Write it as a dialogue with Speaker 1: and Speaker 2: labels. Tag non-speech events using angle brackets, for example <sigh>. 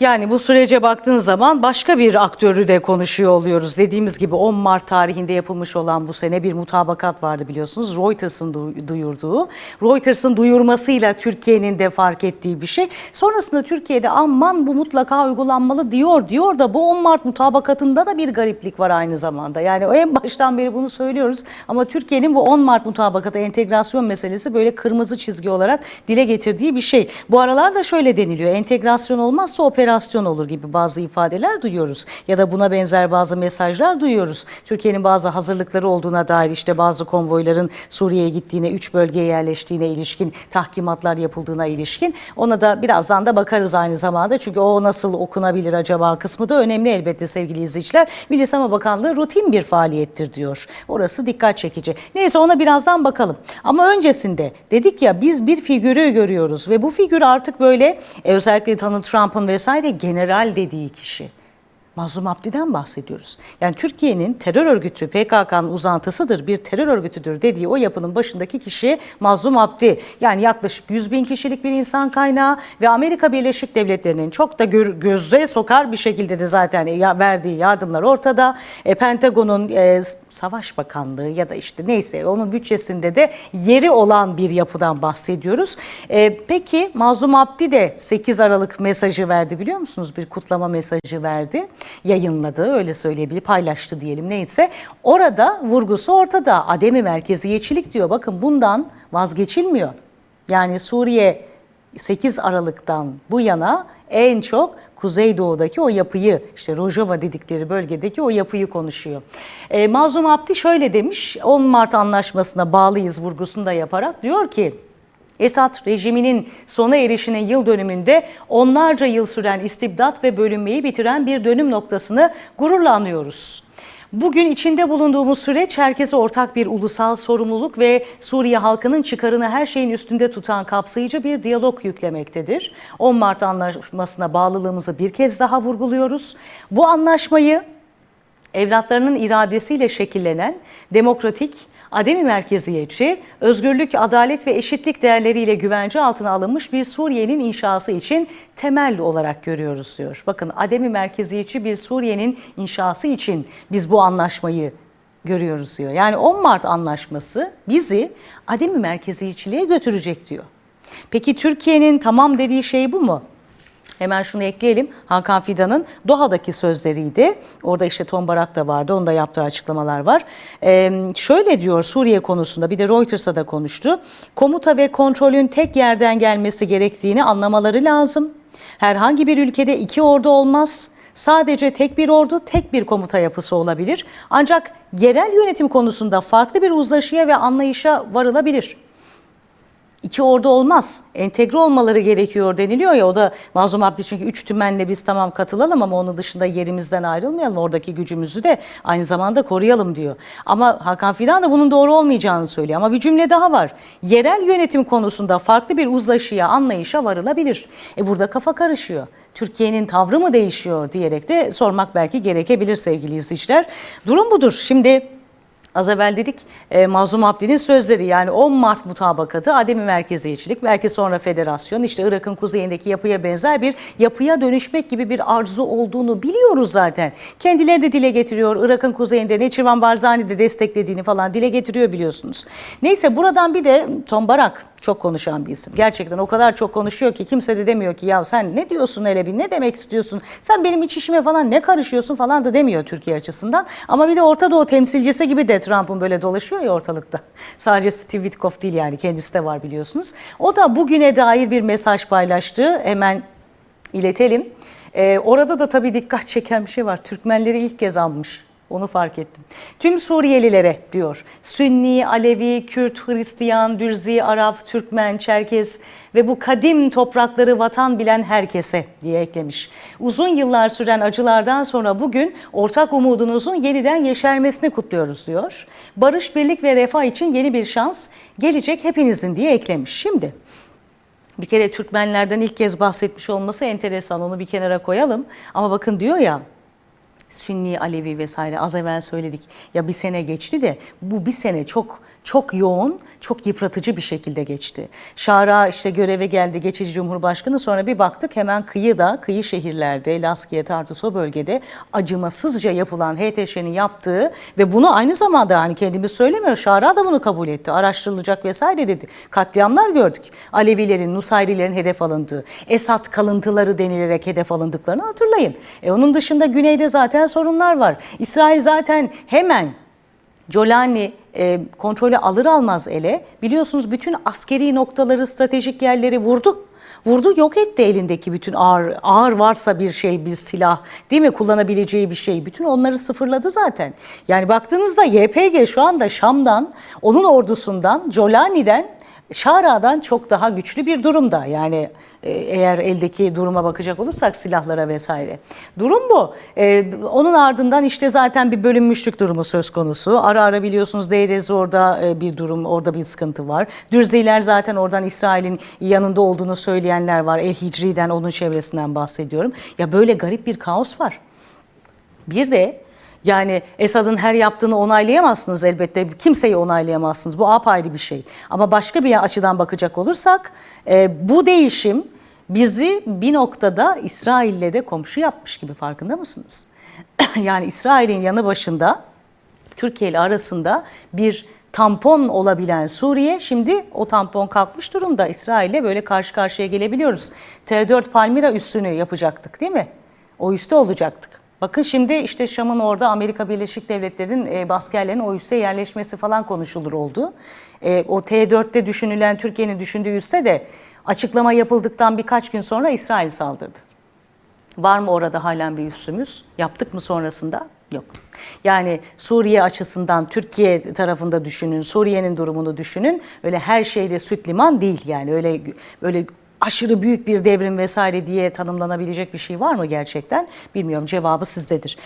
Speaker 1: Yani bu sürece baktığın zaman başka bir aktörü de konuşuyor oluyoruz. Dediğimiz gibi 10 Mart tarihinde yapılmış olan bu sene bir mutabakat vardı biliyorsunuz. Reuters'ın du- duyurduğu. Reuters'ın duyurmasıyla Türkiye'nin de fark ettiği bir şey. Sonrasında Türkiye'de aman bu mutlaka uygulanmalı diyor diyor da bu 10 Mart mutabakatında da bir gariplik var aynı zamanda. Yani en baştan beri bunu söylüyoruz ama Türkiye'nin bu 10 Mart mutabakatı entegrasyon meselesi böyle kırmızı çizgi olarak dile getirdiği bir şey. Bu aralarda şöyle deniliyor. Entegrasyon olmazsa operasyon olur gibi bazı ifadeler duyuyoruz. Ya da buna benzer bazı mesajlar duyuyoruz. Türkiye'nin bazı hazırlıkları olduğuna dair işte bazı konvoyların Suriye'ye gittiğine, üç bölgeye yerleştiğine ilişkin tahkimatlar yapıldığına ilişkin. Ona da birazdan da bakarız aynı zamanda. Çünkü o nasıl okunabilir acaba kısmı da önemli elbette sevgili izleyiciler. Milli Savunma Bakanlığı rutin bir faaliyettir diyor. Orası dikkat çekici. Neyse ona birazdan bakalım. Ama öncesinde dedik ya biz bir figürü görüyoruz ve bu figür artık böyle e, özellikle Donald Trump'ın vesaire general dediği kişi. Mazlum Abdi'den bahsediyoruz. Yani Türkiye'nin terör örgütü PKK'nın uzantısıdır, bir terör örgütüdür dediği o yapının başındaki kişi Mazlum Abdi. Yani yaklaşık 100 bin kişilik bir insan kaynağı ve Amerika Birleşik Devletleri'nin çok da göze sokar bir şekilde de zaten verdiği yardımlar ortada. E, Pentagon'un e, Savaş Bakanlığı ya da işte neyse onun bütçesinde de yeri olan bir yapıdan bahsediyoruz. E, peki Mazlum Abdi de 8 Aralık mesajı verdi biliyor musunuz? Bir kutlama mesajı verdi yayınladı öyle söyleyebilir paylaştı diyelim neyse. Orada vurgusu ortada ademi merkeziyetçilik diyor bakın bundan vazgeçilmiyor. Yani Suriye 8 Aralık'tan bu yana en çok Kuzeydoğu'daki o yapıyı işte Rojava dedikleri bölgedeki o yapıyı konuşuyor. E, Mazlum Abdi şöyle demiş 10 Mart anlaşmasına bağlıyız vurgusunu da yaparak diyor ki Esad rejiminin sona erişinin yıl dönümünde onlarca yıl süren istibdat ve bölünmeyi bitiren bir dönüm noktasını gururla anıyoruz. Bugün içinde bulunduğumuz süreç herkese ortak bir ulusal sorumluluk ve Suriye halkının çıkarını her şeyin üstünde tutan kapsayıcı bir diyalog yüklemektedir. 10 Mart anlaşmasına bağlılığımızı bir kez daha vurguluyoruz. Bu anlaşmayı evlatlarının iradesiyle şekillenen demokratik, ademi merkeziyetçi, özgürlük, adalet ve eşitlik değerleriyle güvence altına alınmış bir Suriye'nin inşası için temel olarak görüyoruz diyor. Bakın ademi merkeziyetçi bir Suriye'nin inşası için biz bu anlaşmayı görüyoruz diyor. Yani 10 Mart anlaşması bizi ademi merkeziyetçiliğe götürecek diyor. Peki Türkiye'nin tamam dediği şey bu mu? Hemen şunu ekleyelim. Hakan Fidan'ın Doha'daki sözleriydi. Orada işte Tom Barak da vardı. Onda yaptığı açıklamalar var. Ee, şöyle diyor Suriye konusunda bir de Reuters'a da konuştu. Komuta ve kontrolün tek yerden gelmesi gerektiğini anlamaları lazım. Herhangi bir ülkede iki ordu olmaz. Sadece tek bir ordu, tek bir komuta yapısı olabilir. Ancak yerel yönetim konusunda farklı bir uzlaşıya ve anlayışa varılabilir iki ordu olmaz. Entegre olmaları gerekiyor deniliyor ya o da Mazlum Abdi çünkü üç tümenle biz tamam katılalım ama onun dışında yerimizden ayrılmayalım. Oradaki gücümüzü de aynı zamanda koruyalım diyor. Ama Hakan Fidan da bunun doğru olmayacağını söylüyor. Ama bir cümle daha var. Yerel yönetim konusunda farklı bir uzlaşıya, anlayışa varılabilir. E burada kafa karışıyor. Türkiye'nin tavrı mı değişiyor diyerek de sormak belki gerekebilir sevgili izleyiciler. Durum budur. Şimdi Az evvel dedik e, Mazlum Abdi'nin sözleri yani 10 Mart mutabakatı ademi merkeziyetçilik belki sonra federasyon işte Irak'ın kuzeyindeki yapıya benzer bir yapıya dönüşmek gibi bir arzu olduğunu biliyoruz zaten. Kendileri de dile getiriyor Irak'ın kuzeyinde Neçirvan Barzani de desteklediğini falan dile getiriyor biliyorsunuz. Neyse buradan bir de Tom Barak çok konuşan bir isim. Gerçekten o kadar çok konuşuyor ki kimse de demiyor ki ya sen ne diyorsun hele bir ne demek istiyorsun? Sen benim iç işime falan ne karışıyorsun falan da demiyor Türkiye açısından. Ama bir de Orta Doğu temsilcisi gibi de Trump'ın böyle dolaşıyor ya ortalıkta. <laughs> Sadece Steve Witkoff değil yani kendisi de var biliyorsunuz. O da bugüne dair bir mesaj paylaştı. Hemen iletelim. Ee, orada da tabii dikkat çeken bir şey var. Türkmenleri ilk kez anmış. Onu fark ettim. Tüm Suriyelilere diyor. Sünni, Alevi, Kürt, Hristiyan, Dürzi, Arap, Türkmen, Çerkez ve bu kadim toprakları vatan bilen herkese diye eklemiş. Uzun yıllar süren acılardan sonra bugün ortak umudunuzun yeniden yeşermesini kutluyoruz diyor. Barış, birlik ve refah için yeni bir şans gelecek hepinizin diye eklemiş. Şimdi bir kere Türkmenlerden ilk kez bahsetmiş olması enteresan onu bir kenara koyalım. Ama bakın diyor ya Sünni, Alevi vesaire az evvel söyledik. Ya bir sene geçti de bu bir sene çok çok yoğun, çok yıpratıcı bir şekilde geçti. Şara işte göreve geldi geçici cumhurbaşkanı sonra bir baktık hemen kıyıda, kıyı şehirlerde, Laskiye, Tartus o bölgede acımasızca yapılan HTŞ'nin yaptığı ve bunu aynı zamanda hani kendimiz söylemiyoruz. Şara da bunu kabul etti. Araştırılacak vesaire dedi. Katliamlar gördük. Alevilerin, Nusayrilerin hedef alındığı, Esad kalıntıları denilerek hedef alındıklarını hatırlayın. E onun dışında güneyde zaten sorunlar var. İsrail zaten hemen Colani e, kontrolü alır almaz ele biliyorsunuz bütün askeri noktaları, stratejik yerleri vurdu. Vurdu yok etti elindeki bütün ağır, ağır varsa bir şey, bir silah değil mi kullanabileceği bir şey. Bütün onları sıfırladı zaten. Yani baktığınızda YPG şu anda Şam'dan, onun ordusundan, Colani'den Şara'dan çok daha güçlü bir durumda. Yani e, eğer eldeki duruma bakacak olursak silahlara vesaire. Durum bu. E, onun ardından işte zaten bir bölünmüşlük durumu söz konusu. Ara ara biliyorsunuz Deirez orada e, bir durum, orada bir sıkıntı var. Dürziler zaten oradan İsrail'in yanında olduğunu söyleyenler var. El Hicri'den, onun çevresinden bahsediyorum. Ya böyle garip bir kaos var. Bir de yani Esad'ın her yaptığını onaylayamazsınız elbette. Kimseyi onaylayamazsınız. Bu apayrı bir şey. Ama başka bir açıdan bakacak olursak e, bu değişim bizi bir noktada İsrail'le de komşu yapmış gibi farkında mısınız? <clears throat> yani İsrail'in yanı başında Türkiye ile arasında bir tampon olabilen Suriye şimdi o tampon kalkmış durumda. İsrail'le böyle karşı karşıya gelebiliyoruz. T4 Palmira üssünü yapacaktık değil mi? O üste olacaktık. Bakın şimdi işte Şam'ın orada Amerika Birleşik Devletleri'nin e, askerlerin o üsse yerleşmesi falan konuşulur oldu. E, o T4'te düşünülen Türkiye'nin düşündüğü üsse de açıklama yapıldıktan birkaç gün sonra İsrail saldırdı. Var mı orada halen bir üssümüz? Yaptık mı sonrasında? Yok. Yani Suriye açısından Türkiye tarafında düşünün, Suriye'nin durumunu düşünün. Öyle her şeyde süt liman değil yani öyle öyle aşırı büyük bir devrim vesaire diye tanımlanabilecek bir şey var mı gerçekten? Bilmiyorum cevabı sizdedir.